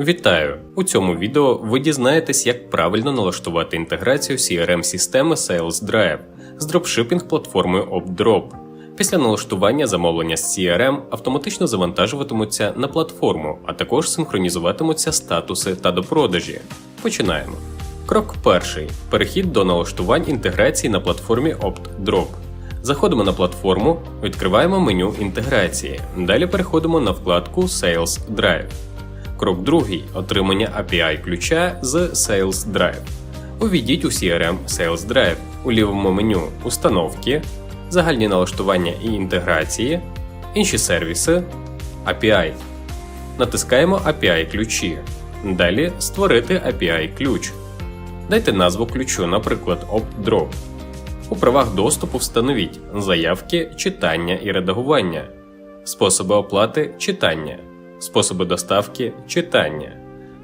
Вітаю! У цьому відео ви дізнаєтесь, як правильно налаштувати інтеграцію CRM-системи Sales Drive з дропшипінг платформою OpDrop. Після налаштування замовлення з CRM автоматично завантажуватимуться на платформу, а також синхронізуватимуться статуси та допродажі. Починаємо. Крок перший: перехід до налаштувань інтеграції на платформі OptDrop. Заходимо на платформу, відкриваємо меню інтеграції. Далі переходимо на вкладку Sales Drive. Крок другий отримання API ключа з Sales Drive. Увійдіть у CRM Sales Drive у лівому меню Установки, загальні налаштування і інтеграції, інші сервіси, API. Натискаємо API ключі. Далі Створити API ключ. Дайте назву ключу, наприклад, OpDrop. У правах доступу встановіть заявки, читання і редагування, способи оплати читання, способи доставки читання,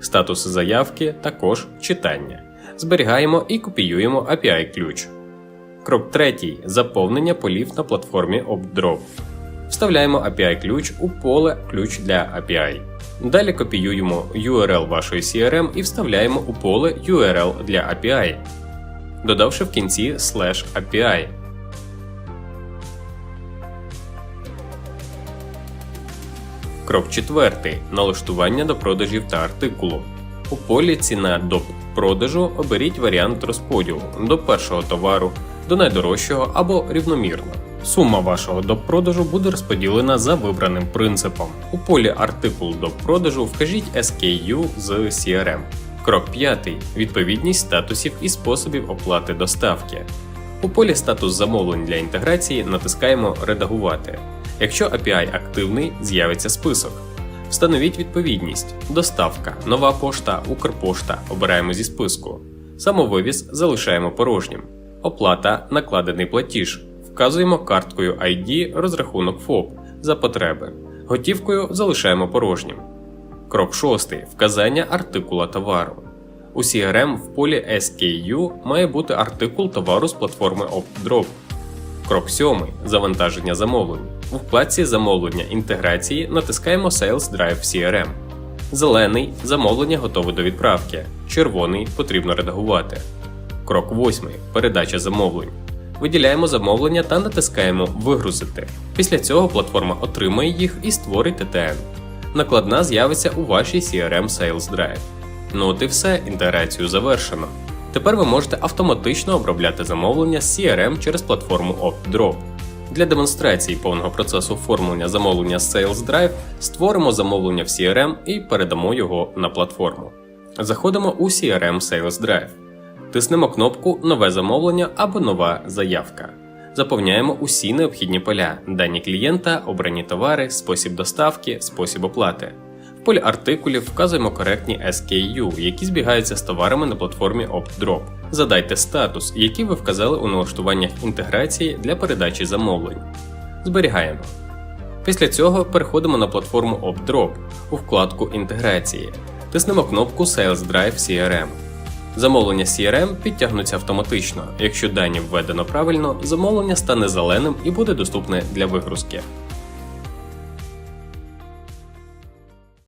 статуси заявки також читання. Зберігаємо і копіюємо API ключ. Крок 3. Заповнення полів на платформі OpDrop. Вставляємо API ключ у поле ключ для API. Далі копіюємо URL вашої CRM і вставляємо у поле URL для API додавши в кінці API. Крок 4. Налаштування до продажів та артикулу. У полі ціна до продажу оберіть варіант розподілу до першого товару, до найдорожчого або рівномірно. Сума вашого до продажу буде розподілена за вибраним принципом. У полі артикул до продажу вкажіть SKU з CRM. Крок 5. Відповідність статусів і способів оплати доставки. У полі Статус замовлень для інтеграції натискаємо Редагувати. Якщо API активний, з'явиться список. Встановіть відповідність. Доставка, нова пошта, Укрпошта обираємо зі списку. Самовивіз залишаємо порожнім. Оплата накладений платіж. Вказуємо карткою ID розрахунок ФОП за потреби. Готівкою залишаємо порожнім. Крок 6. Вказання артикула товару. У CRM в полі SKU має бути артикул товару з платформи OptDrop. Крок 7. Завантаження замовлень. У вкладці Замовлення інтеграції натискаємо Sales Drive CRM. Зелений замовлення готове до відправки. Червоний потрібно редагувати. Крок 8. Передача замовлень. Виділяємо замовлення та натискаємо Вигрузити. Після цього платформа отримає їх і створить TTN накладна з'явиться у вашій CRM Sales Drive. Ну от і все, інтеграцію завершено. Тепер ви можете автоматично обробляти замовлення з CRM через платформу OptDrop. Для демонстрації повного процесу оформлення замовлення Sales Drive створимо замовлення в CRM і передамо його на платформу. Заходимо у CRM Sales Drive. Тиснемо кнопку Нове замовлення або нова заявка. Заповняємо усі необхідні поля, дані клієнта, обрані товари, спосіб доставки, спосіб оплати. В полі артикулів вказуємо коректні SKU, які збігаються з товарами на платформі OptDrop. Задайте статус, який ви вказали у налаштуваннях інтеграції для передачі замовлень. Зберігаємо. Після цього переходимо на платформу OptDrop у вкладку інтеграції. Тиснемо кнопку Sales Drive CRM. Замовлення CRM підтягнуться автоматично. Якщо дані введено правильно, замовлення стане зеленим і буде доступне для вигрузки.